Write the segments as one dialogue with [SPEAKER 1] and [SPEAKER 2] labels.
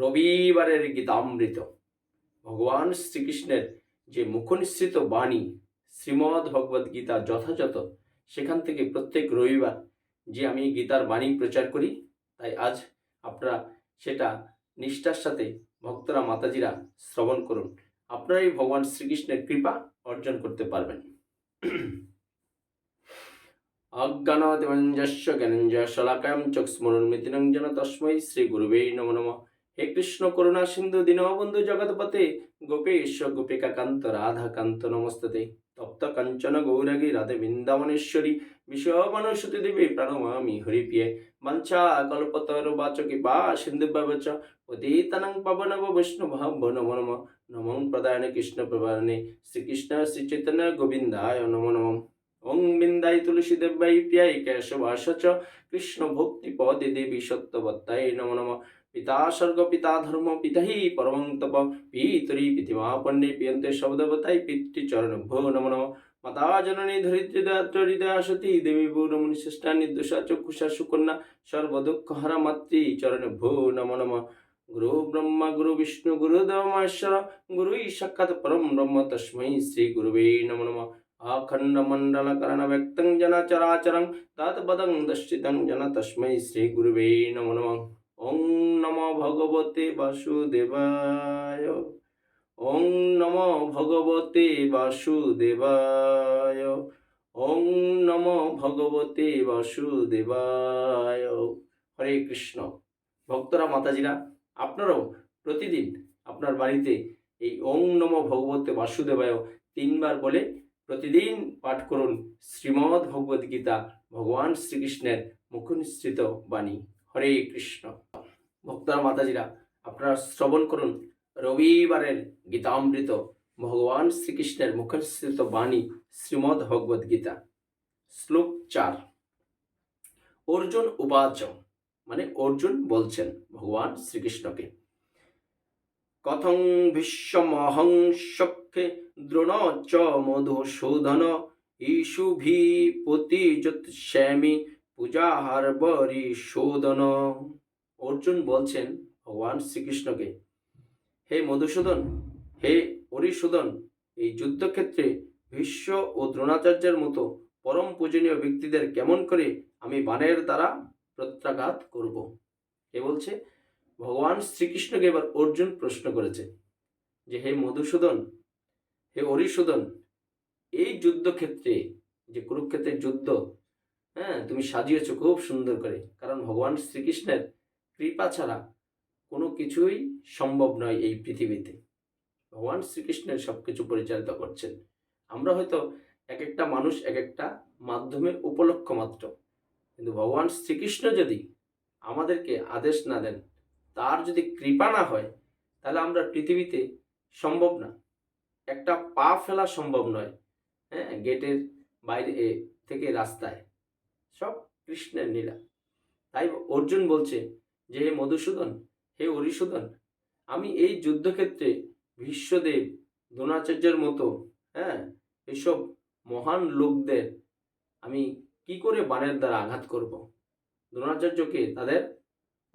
[SPEAKER 1] রবিবারের গীতামৃত ভগবান শ্রীকৃষ্ণের যে মুখনিসৃত বাণী শ্রীমদ্ ভগবদ গীতা যথাযথ সেখান থেকে প্রত্যেক রবিবার যে আমি গীতার বাণী প্রচার করি তাই আজ আপনারা সেটা নিষ্ঠার সাথে ভক্তরা মাতাজিরা শ্রবণ করুন আপনারাই ভগবান শ্রীকৃষ্ণের কৃপা অর্জন করতে পারবেন
[SPEAKER 2] অজ্ঞানতিমঞ্জস্য জ্ঞানঞ্জশলাকায়ম চক্ষুস্মরণ মিতিনং মিথিনঞ্জন তস্মৈ শ্রী গুরুবেই নম নমঃ হে কৃষ্ণ করুণা সিন্ধু দীনবন্ধু জগৎপতে গোপেশ গোপিকা কান্ত রাধা কান্ত নমস্ততে তপ্ত কাঞ্চন গৌরাগী রাধে বৃন্দাবনেশ্বরী শ্রুতি দেবী প্রাণমামি হরিপ্রিয়ে বাঞ্ছা কল্পতর বাচকি বা সিন্ধু বাবচ পতিতানং পাবনব বৈষ্ণব নম নম নম প্রদায়নে কৃষ্ণ প্রবাহনে শ্রীকৃষ্ণ শ্রীচৈতন্য গোবিন্দায় নম নম ওং বৃন্দাই তুলসী দেবাই প্রিয়াই কেশবাস কৃষ্ণ ভক্তি পদে দেবী সত্যবত্তায় নম নম পিতা স্বর্গ পিতা ধর্ম পিতাহি পরমং তপ পিতরি পিতিমা পণ্যে পিয়ন্তে পিতৃ চরণ ভো নম মাতা জননী ধরিত্রীদয়া সতী দেবী ভো নমনি শ্রেষ্ঠা নির্দোষা চক্ষুষা সুকন্যা সর্বদুঃখ হর মাতৃ চরণ ভো নম নম গুরু ব্রহ্ম গুরু বিষ্ণু গুরু দেবমহেশ্বর গুরুই সাক্ষাৎ পরম ব্রহ্ম তস্মৈ শ্রী গুরুবে নম নম আখণ্ডমণ্ডলকরণব্যক্তং জনচরাচরং তৎপদং দর্শিতং জন তস্মৈ শ্রী শ্রীগুরুবে নম নমঃ ওং নম ভগবতে বাসুদেবায় ওং নম ভগবতে বাসুদেবায় ওং নম ভগবতে বাসুদেবায় হরে কৃষ্ণ ভক্তরা মাতাজিরা আপনারাও প্রতিদিন আপনার বাড়িতে এই ওং নম ভগবতে বাসুদেবায় তিনবার বলে প্রতিদিন পাঠ করুন শ্রীমদ্ ভগবদ্গীতা ভগবান শ্রীকৃষ্ণের মুখনিশ্রিত বাণী হরে কৃষ্ণ ভক্তার মাতাজিরা আপনারা শ্রবণ করুন রবিবারের গীতামৃত ভগবান শ্রীকৃষ্ণের মুখস্থিত বাণী শ্রীমদ ভগবদ গীতা শ্লোক চার অর্জুন উপাচ মানে অর্জুন বলছেন ভগবান শ্রীকৃষ্ণকে কথং ভীষ্মহং শক্ষে দ্রোণ চ মধুসূদন ভি পতি শ্যামী পূজা বরি শোধন অর্জুন বলছেন ভগবান শ্রীকৃষ্ণকে হে মধুসূদন হে হরিসূদন এই যুদ্ধক্ষেত্রে ভীষ্ম ও দ্রোণাচার্যের মতো পরম পূজনীয় ব্যক্তিদের কেমন করে আমি বানের দ্বারা প্রত্যাঘাত করব এ বলছে ভগবান শ্রীকৃষ্ণকে এবার অর্জুন প্রশ্ন করেছে যে হে মধুসূদন হে হরিসূদন এই যুদ্ধক্ষেত্রে যে কুরুক্ষেত্রের যুদ্ধ হ্যাঁ তুমি সাজিয়েছো খুব সুন্দর করে কারণ ভগবান শ্রীকৃষ্ণের কৃপা ছাড়া কোনো কিছুই সম্ভব নয় এই পৃথিবীতে ভগবান শ্রীকৃষ্ণের সব কিছু পরিচালিত করছেন আমরা হয়তো এক একটা মানুষ এক একটা মাধ্যমে উপলক্ষ মাত্র কিন্তু ভগবান শ্রীকৃষ্ণ যদি আমাদেরকে আদেশ না দেন তার যদি কৃপা না হয় তাহলে আমরা পৃথিবীতে সম্ভব না একটা পা ফেলা সম্ভব নয় হ্যাঁ গেটের বাইরে থেকে রাস্তায় সব কৃষ্ণের নীলা তাই অর্জুন বলছে যে হে মধুসূদন হে হরিসূদন আমি এই যুদ্ধক্ষেত্রে বিশ্বদেব দ্রোণাচার্যের মতো হ্যাঁ এসব মহান লোকদের আমি কি করে বানের দ্বারা আঘাত করব দ্রোণাচার্যকে তাদের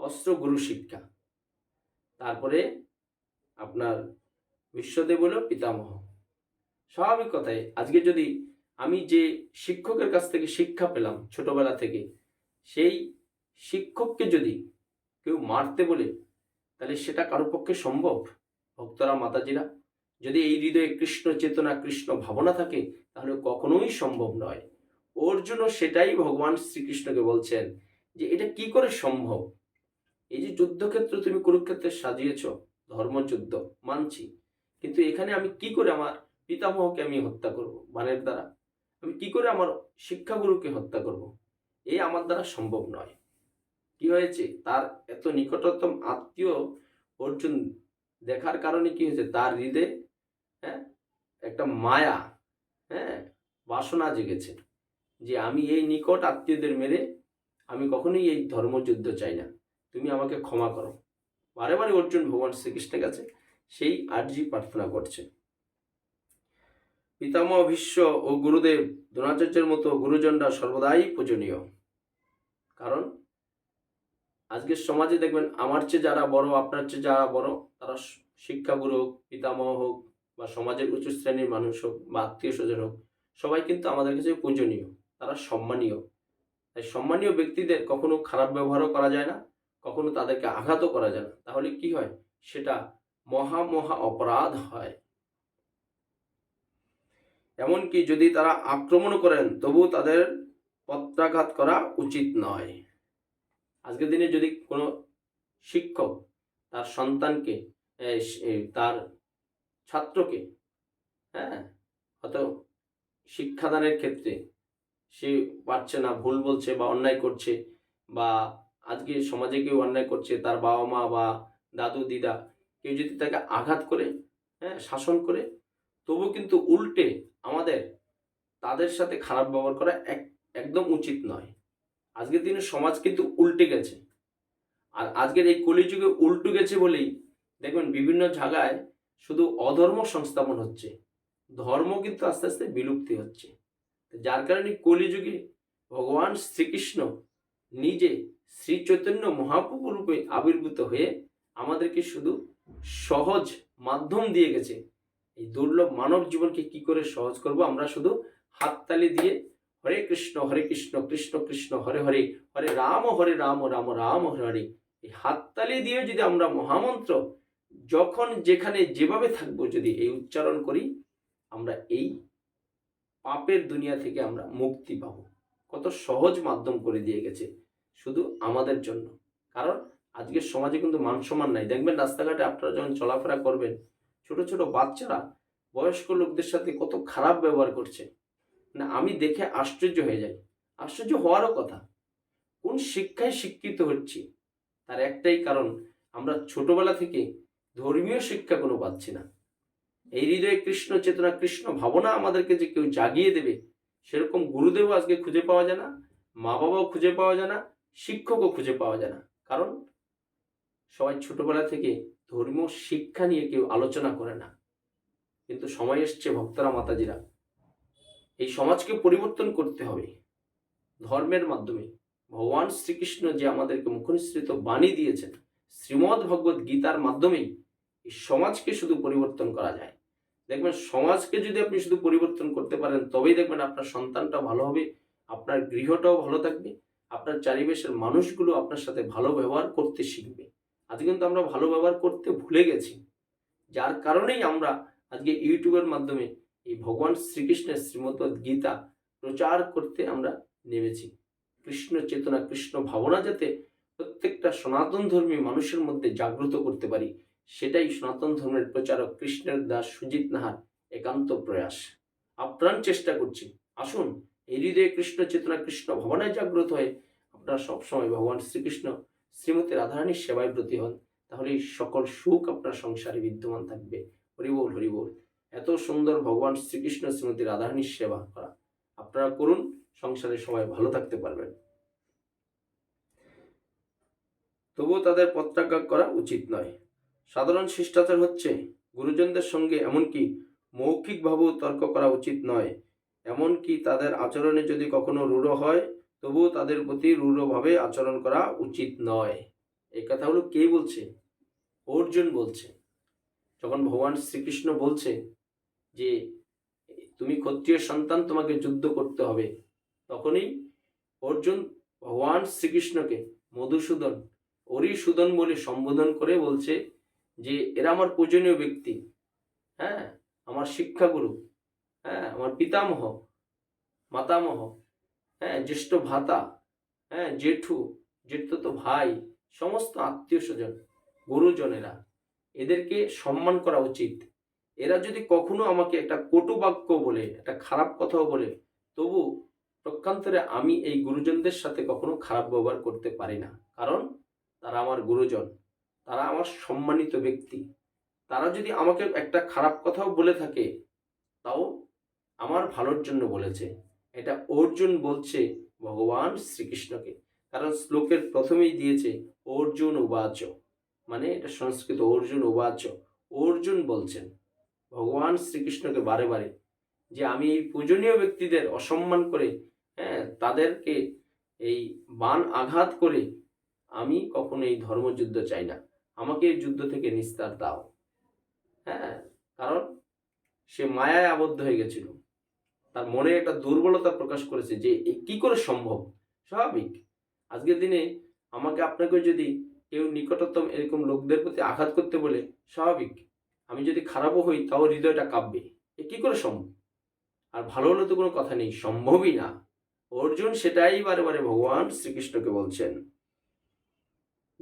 [SPEAKER 2] অস্ত্র গুরু শিক্ষা তারপরে আপনার বিশ্বদেব হল পিতামহ স্বাভাবিক কথায় আজকে যদি আমি যে শিক্ষকের কাছ থেকে শিক্ষা পেলাম ছোটবেলা থেকে সেই শিক্ষককে যদি কেউ মারতে বলে তাহলে সেটা কারোর পক্ষে সম্ভব ভক্তরা মাতাজিরা যদি এই হৃদয়ে কৃষ্ণ চেতনা কৃষ্ণ ভাবনা থাকে তাহলে কখনোই সম্ভব নয় ওর জন্য সেটাই ভগবান শ্রীকৃষ্ণকে বলছেন যে এটা কি করে সম্ভব এই যে যুদ্ধক্ষেত্র তুমি কুরুক্ষেত্রে সাজিয়েছ ধর্মযুদ্ধ মানছি কিন্তু এখানে আমি কি করে আমার পিতামহকে আমি হত্যা করব বানের দ্বারা আমি কি করে আমার শিক্ষাগুরুকে হত্যা করব এই আমার দ্বারা সম্ভব নয় কি হয়েছে তার এত নিকটতম আত্মীয় অর্জুন দেখার কারণে কি হয়েছে তার হৃদয়ে হ্যাঁ একটা মায়া হ্যাঁ বাসনা জেগেছে যে আমি এই নিকট আত্মীয়দের মেরে আমি কখনোই এই ধর্মযুদ্ধ চাই না তুমি আমাকে ক্ষমা করো বারে বারে অর্জুন ভগবান শ্রীকৃষ্ণের কাছে সেই আর্জি প্রার্থনা করছে পিতামহ ভীষ্ম ও গুরুদেব দ্রোণাচার্যের মতো গুরুজনরা সর্বদাই পূজনীয় কারণ আজকের সমাজে দেখবেন আমার চেয়ে যারা বড় আপনার চেয়ে যারা বড় তারা শিক্ষাগুরু হোক পিতামহ হোক বা সমাজের উচ্চ শ্রেণীর মানুষ হোক বা আত্মীয় স্বজন হোক সবাই কিন্তু আমাদের কাছে পূজনীয় তারা সম্মানীয় তাই সম্মানীয় ব্যক্তিদের কখনো খারাপ ব্যবহারও করা যায় না কখনো তাদেরকে আঘাতও করা যায় না তাহলে কি হয় সেটা মহা মহা অপরাধ হয় এমনকি যদি তারা আক্রমণ করেন তবু তাদের পত্রাঘাত করা উচিত নয় আজকের দিনে যদি কোনো শিক্ষক তার সন্তানকে তার ছাত্রকে হ্যাঁ হয়তো শিক্ষাদানের ক্ষেত্রে সে পারছে না ভুল বলছে বা অন্যায় করছে বা আজকে সমাজে কেউ অন্যায় করছে তার বাবা মা বা দাদু দিদা কেউ যদি তাকে আঘাত করে হ্যাঁ শাসন করে তবু কিন্তু উল্টে আমাদের তাদের সাথে খারাপ ব্যবহার করা এক একদম উচিত নয় আজকের দিনে সমাজ কিন্তু উল্টে গেছে আর আজকের এই কলিযুগে উল্টে গেছে বলেই দেখবেন বিভিন্ন জায়গায় শুধু অধর্ম সংস্থাপন হচ্ছে ধর্ম কিন্তু আস্তে আস্তে বিলুপ্তি হচ্ছে যার কারণে কলিযুগে ভগবান শ্রীকৃষ্ণ নিজে শ্রী চৈতন্য মহাপ্রভু রূপে আবির্ভূত হয়ে আমাদেরকে শুধু সহজ মাধ্যম দিয়ে গেছে এই দুর্লভ মানব জীবনকে কি করে সহজ করব আমরা শুধু হাততালি দিয়ে হরে কৃষ্ণ হরে কৃষ্ণ কৃষ্ণ কৃষ্ণ হরে হরে হরে রাম হরে রাম রাম রাম হরে হরে এই হাততালি দিয়ে যদি আমরা মহামন্ত্র যখন যেখানে যেভাবে থাকবো যদি এই উচ্চারণ করি আমরা এই পাপের দুনিয়া থেকে আমরা মুক্তি পাবো কত সহজ মাধ্যম করে দিয়ে গেছে শুধু আমাদের জন্য কারণ আজকের সমাজে কিন্তু মান সম্মান নাই দেখবেন রাস্তাঘাটে আপনারা যখন চলাফেরা করবেন ছোট ছোট বাচ্চারা বয়স্ক লোকদের সাথে কত খারাপ ব্যবহার করছে না আমি দেখে আশ্চর্য হয়ে যাই আশ্চর্য হওয়ারও কথা কোন শিক্ষায় শিক্ষিত হচ্ছি তার একটাই কারণ আমরা ছোটবেলা থেকে ধর্মীয় শিক্ষা কোনো পাচ্ছি না এই হৃদয়ে কৃষ্ণ চেতনা কৃষ্ণ ভাবনা আমাদেরকে যে কেউ জাগিয়ে দেবে সেরকম গুরুদেবও আজকে খুঁজে পাওয়া যায় না মা বাবাও খুঁজে পাওয়া যায় না শিক্ষকও খুঁজে পাওয়া যায় না কারণ সবাই ছোটবেলা থেকে ধর্মীয় শিক্ষা নিয়ে কেউ আলোচনা করে না কিন্তু সময় এসছে ভক্তরা মাতাজিরা এই সমাজকে পরিবর্তন করতে হবে ধর্মের মাধ্যমে ভগবান শ্রীকৃষ্ণ যে আমাদেরকে মুখনিসৃত বাণী দিয়েছেন শ্রীমদ ভগবত গীতার মাধ্যমেই এই সমাজকে শুধু পরিবর্তন করা যায় দেখবেন সমাজকে যদি আপনি শুধু পরিবর্তন করতে পারেন তবেই দেখবেন আপনার সন্তানটা ভালো হবে আপনার গৃহটাও ভালো থাকবে আপনার চারিবেশের মানুষগুলো আপনার সাথে ভালো ব্যবহার করতে শিখবে আজ কিন্তু আমরা ভালো ব্যবহার করতে ভুলে গেছি যার কারণেই আমরা আজকে ইউটিউবের মাধ্যমে এই ভগবান শ্রীকৃষ্ণের শ্রীমদ গীতা প্রচার করতে আমরা নেমেছি কৃষ্ণ চেতনা কৃষ্ণ ভাবনা যাতে প্রত্যেকটা সনাতন ধর্মী মানুষের মধ্যে জাগ্রত করতে পারি সেটাই সনাতন ধর্মের প্রচারক কৃষ্ণের দাস সুজিত নাহার একান্ত প্রয়াস আপ্রাণ চেষ্টা করছি আসুন এই হৃদয়ে কৃষ্ণ চেতনা কৃষ্ণ ভাবনায় জাগ্রত হয়ে আপনারা সবসময় ভগবান শ্রীকৃষ্ণ শ্রীমতী রাধারানীর সেবায় ব্রতী হন তাহলে সকল সুখ আপনার সংসারে বিদ্যমান থাকবে হরিবোল হরিবোল এত সুন্দর ভগবান শ্রীকৃষ্ণ শ্রীমতী রাধারানীর সেবা করা আপনারা করুন সংসারে সবাই ভালো থাকতে পারবেন তবুও তাদের পত্রাঘাত করা উচিত নয় সাধারণ শিষ্টাচার হচ্ছে গুরুজনদের সঙ্গে এমনকি মৌখিকভাবেও তর্ক করা উচিত নয় এমনকি তাদের আচরণে যদি কখনো রূঢ় হয় তবুও তাদের প্রতি রূঢ়ভাবে আচরণ করা উচিত নয় এই কথা হলো কে বলছে অর্জুন বলছে যখন ভগবান শ্রীকৃষ্ণ বলছে যে তুমি ক্ষত্রিয় সন্তান তোমাকে যুদ্ধ করতে হবে তখনই অর্জুন ভগবান শ্রীকৃষ্ণকে মধুসূদন অরিসূদন বলে সম্বোধন করে বলছে যে এরা আমার পূজনীয় ব্যক্তি হ্যাঁ আমার শিক্ষাগুরু হ্যাঁ আমার পিতামহ মাতামহ হ্যাঁ জ্যেষ্ঠ ভাতা হ্যাঁ জেঠু জেঠ তো ভাই সমস্ত আত্মীয় স্বজন গুরুজনেরা এদেরকে সম্মান করা উচিত এরা যদি কখনো আমাকে একটা কটু বাক্য বলে একটা খারাপ কথাও বলে তবু প্রকান্তরে আমি এই গুরুজনদের সাথে কখনো খারাপ ব্যবহার করতে পারি না কারণ তারা আমার গুরুজন তারা আমার সম্মানিত ব্যক্তি তারা যদি আমাকে একটা খারাপ কথাও বলে থাকে তাও আমার ভালোর জন্য বলেছে এটা অর্জুন বলছে ভগবান শ্রীকৃষ্ণকে কারণ শ্লোকের প্রথমেই দিয়েছে অর্জুন উবাচ মানে এটা সংস্কৃত অর্জুন উবাচ অর্জুন বলছেন ভগবান শ্রীকৃষ্ণকে বারে বারে যে আমি এই পূজনীয় ব্যক্তিদের অসম্মান করে হ্যাঁ তাদেরকে এই বান আঘাত করে আমি কখনো এই ধর্মযুদ্ধ চাই না আমাকে এই যুদ্ধ থেকে নিস্তার দাও হ্যাঁ কারণ সে মায়ায় আবদ্ধ হয়ে গেছিল তার মনে একটা দুর্বলতা প্রকাশ করেছে যে কি করে সম্ভব স্বাভাবিক আজকের দিনে আমাকে আপনাকে যদি কেউ নিকটতম এরকম লোকদের প্রতি আঘাত করতে বলে স্বাভাবিক আমি যদি খারাপও হই তাও হৃদয়টা কাঁপবে এ কী করে সম্ভব আর ভালো হলে তো কোনো কথা নেই সম্ভবই না অর্জুন সেটাই বারে বারে ভগবান শ্রীকৃষ্ণকে বলছেন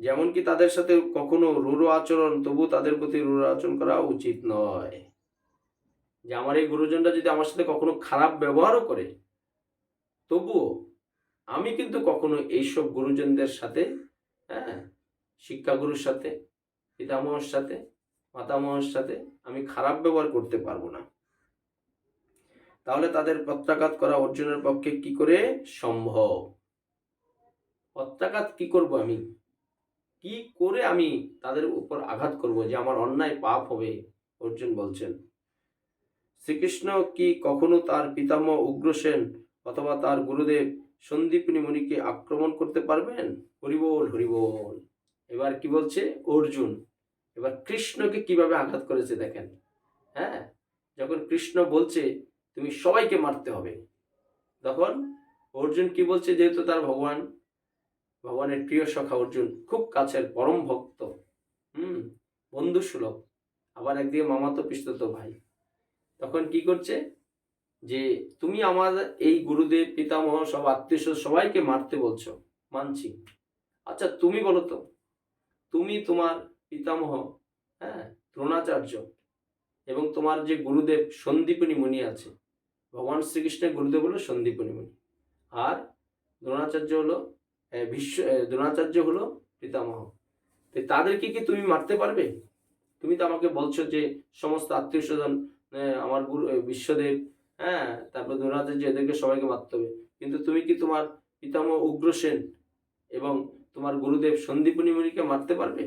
[SPEAKER 2] যেমনকি তাদের সাথে কখনো রূঢ় আচরণ তবু তাদের প্রতি রূঢ় আচরণ করা উচিত নয় যে আমার এই গুরুজনরা যদি আমার সাথে কখনো খারাপ ব্যবহারও করে তবুও আমি কিন্তু কখনো এইসব গুরুজনদের সাথে হ্যাঁ শিক্ষাগুরুর সাথে পিতামহর সাথে মাতামহর সাথে আমি খারাপ ব্যবহার করতে পারবো না তাহলে তাদের প্রত্যাঘাত করা অর্জুনের পক্ষে কি করে সম্ভব প্রত্যাঘাত কি করব আমি কি করে আমি তাদের উপর আঘাত করব যে আমার অন্যায় পাপ হবে অর্জুন বলছেন শ্রীকৃষ্ণ কি কখনো তার পিতামহ উগ্রসেন অথবা তার গুরুদেব সন্দীপনী মুনিকে আক্রমণ করতে পারবেন হরিবল হরিবল এবার কি বলছে অর্জুন এবার কৃষ্ণকে কিভাবে আঘাত করেছে দেখেন হ্যাঁ যখন কৃষ্ণ বলছে তুমি সবাইকে মারতে হবে তখন অর্জুন কি বলছে যেহেতু তার ভগবান ভগবানের প্রিয় সখা অর্জুন খুব কাছের পরম ভক্ত হুম বন্ধু সুলভ আবার একদিকে মামাতো পিস্ততো ভাই তখন কি করছে যে তুমি আমার এই গুরুদেব পিতামহ সব আত্মীয় সবাইকে মারতে বলছো মানছি আচ্ছা তুমি বলো তো তুমি তোমার পিতামহ হ্যাঁ দ্রোণাচার্য এবং তোমার যে গুরুদেব সন্দীপনী মুনি আছে ভগবান শ্রীকৃষ্ণের গুরুদেব হলো সন্দীপনী মুনি আর দ্রোণাচার্য হলো বিশ্ব দ্রোণাচার্য হলো পিতামহ তো তাদেরকে কি তুমি মারতে পারবে তুমি তো আমাকে বলছো যে সমস্ত আত্মীয় স্বজন আমার গুরু বিশ্বদেব হ্যাঁ তারপর দ্রোণাচার্য এদেরকে সবাইকে মারতে হবে কিন্তু তুমি কি তোমার পিতামহ উগ্রসেন এবং তোমার গুরুদেব সন্দীপনী মুনিকে মারতে পারবে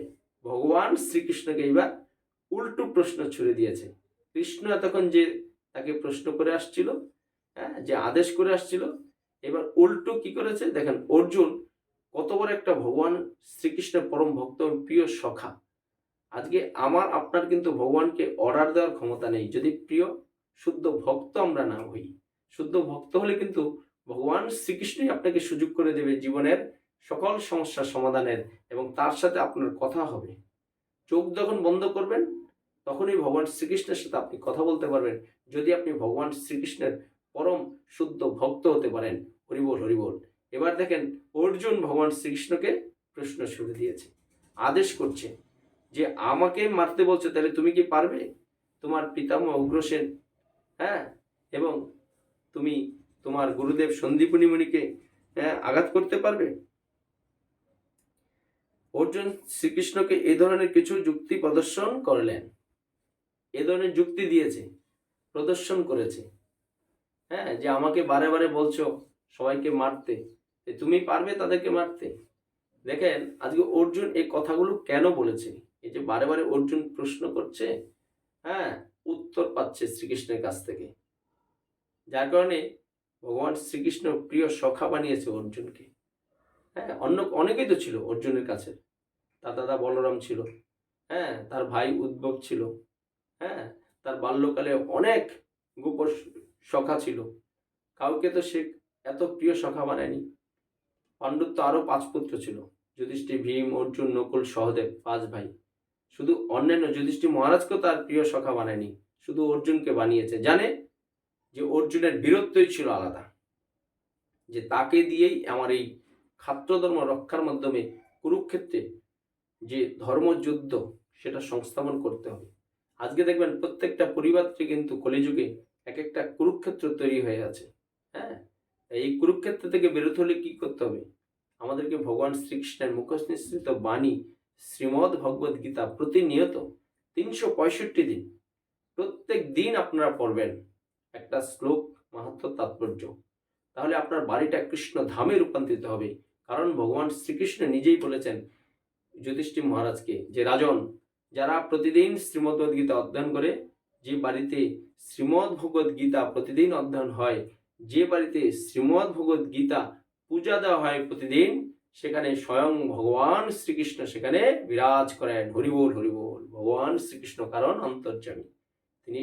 [SPEAKER 2] ভগবান শ্রীকৃষ্ণকে এইবার উল্টো প্রশ্ন ছুড়ে দিয়েছে কৃষ্ণ এতক্ষণ যে তাকে প্রশ্ন করে আসছিল হ্যাঁ যে আদেশ করে আসছিল এবার উল্টো কি করেছে দেখেন অর্জুন কত বড় একটা ভগবান শ্রীকৃষ্ণের পরম ভক্ত প্রিয় সখা আজকে আমার আপনার কিন্তু ভগবানকে অর্ডার দেওয়ার ক্ষমতা নেই যদি প্রিয় শুদ্ধ ভক্ত আমরা না হই শুদ্ধ ভক্ত হলে কিন্তু ভগবান শ্রীকৃষ্ণই আপনাকে সুযোগ করে দেবে জীবনের সকল সমস্যার সমাধানের এবং তার সাথে আপনার কথা হবে চোখ যখন বন্ধ করবেন তখনই ভগবান শ্রীকৃষ্ণের সাথে আপনি কথা বলতে পারবেন যদি আপনি ভগবান শ্রীকৃষ্ণের পরম শুদ্ধ ভক্ত হতে পারেন হরিবোল হরিবোল এবার দেখেন অর্জুন ভগবান শ্রীকৃষ্ণকে প্রশ্ন শুরু দিয়েছে আদেশ করছে যে আমাকে মারতে বলছে তাহলে তুমি কি পারবে তোমার পিতামহ উগ্রসেন হ্যাঁ এবং তুমি তোমার গুরুদেব সন্দীপনিমণিকে হ্যাঁ আঘাত করতে পারবে অর্জুন শ্রীকৃষ্ণকে এ ধরনের কিছু যুক্তি প্রদর্শন করলেন এ ধরনের যুক্তি দিয়েছে প্রদর্শন করেছে হ্যাঁ যে আমাকে বারে বারে বলছো সবাইকে মারতে তুমি পারবে তাদেরকে মারতে দেখেন আজকে অর্জুন এই কথাগুলো কেন বলেছে এই যে বারে বারে অর্জুন প্রশ্ন করছে হ্যাঁ উত্তর পাচ্ছে শ্রীকৃষ্ণের কাছ থেকে যার কারণে ভগবান শ্রীকৃষ্ণ প্রিয় সখা বানিয়েছে অর্জুনকে হ্যাঁ অন্য অনেকেই তো ছিল অর্জুনের কাছে তার দাদা বলরাম ছিল হ্যাঁ তার ভাই উদ্ভব ছিল হ্যাঁ তার বাল্যকালে অনেক গোপ সখা ছিল কাউকে তো সে এত প্রিয় সখা বানায়নি পাণ্ডুর তো আরও পাঁচ পুত্র ছিল যুধিষ্ঠির ভীম অর্জুন নকুল সহদেব পাঁচ ভাই শুধু অন্যান্য যুধিষ্ঠির মহারাজকেও তার প্রিয় সখা বানায়নি শুধু অর্জুনকে বানিয়েছে জানে যে অর্জুনের বীরত্বই ছিল আলাদা যে তাকে দিয়েই আমার এই ক্ষাত্রধর্ম রক্ষার মাধ্যমে কুরুক্ষেত্রে যে ধর্মযুদ্ধ সেটা সংস্থাপন করতে হবে আজকে দেখবেন প্রত্যেকটা পরিবারটি কিন্তু কলিযুগে এক একটা কুরুক্ষেত্র তৈরি হয়ে আছে হ্যাঁ এই কুরুক্ষেত্র থেকে বেরোতে হলে কী করতে হবে আমাদেরকে ভগবান শ্রীকৃষ্ণের মুখোশ নিঃসৃত বাণী শ্রীমদ ভগবদ গীতা প্রতিনিয়ত তিনশো পঁয়ষট্টি দিন প্রত্যেক দিন আপনারা পড়বেন একটা শ্লোক মাহাত্ম তাৎপর্য তাহলে আপনার বাড়িটা কৃষ্ণ ধামে রূপান্তরিত হবে কারণ ভগবান শ্রীকৃষ্ণ নিজেই বলেছেন যুধিষ্ঠির মহারাজকে যে রাজন যারা প্রতিদিন শ্রীমদ্ গীতা অধ্যয়ন করে যে বাড়িতে শ্রীমদ্ গীতা প্রতিদিন অধ্যয়ন হয় যে বাড়িতে শ্রীমদ্ গীতা পূজা দেওয়া হয় প্রতিদিন সেখানে স্বয়ং ভগবান শ্রীকৃষ্ণ সেখানে বিরাজ করেন হরিবোল হরিবোল ভগবান শ্রীকৃষ্ণ কারণ অন্তর্যামী তিনি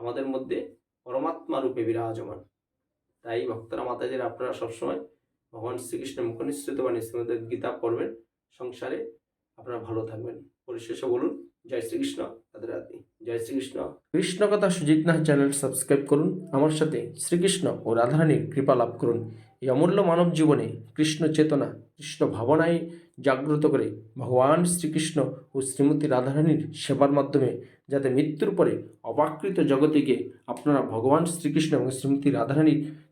[SPEAKER 2] আমাদের মধ্যে পরমাত্মা রূপে বিরাজমান তাই ভক্তরা মাতাজির আপনারা সবসময় ভগবান শ্রীকৃষ্ণ মুখনিশ্চিত বাণী শ্রীমদ গীতা পড়বেন সংসারে আপনারা ভালো থাকবেন পরিশেষে বলুন জয় শ্রীকৃষ্ণ রাধে
[SPEAKER 1] জয় শ্রীকৃষ্ণ কৃষ্ণ কথা সুজিত নাহ চ্যানেল সাবস্ক্রাইব করুন আমার সাথে শ্রীকৃষ্ণ ও রাধারানীর কৃপা লাভ করুন এই অমূল্য মানব জীবনে কৃষ্ণ চেতনা কৃষ্ণ ভাবনায় জাগ্রত করে ভগবান শ্রীকৃষ্ণ ও শ্রীমতী রাধারানীর সেবার মাধ্যমে যাতে মৃত্যুর পরে অবাকৃত জগতিকে আপনারা ভগবান শ্রীকৃষ্ণ এবং শ্রীমতী রাধারানীর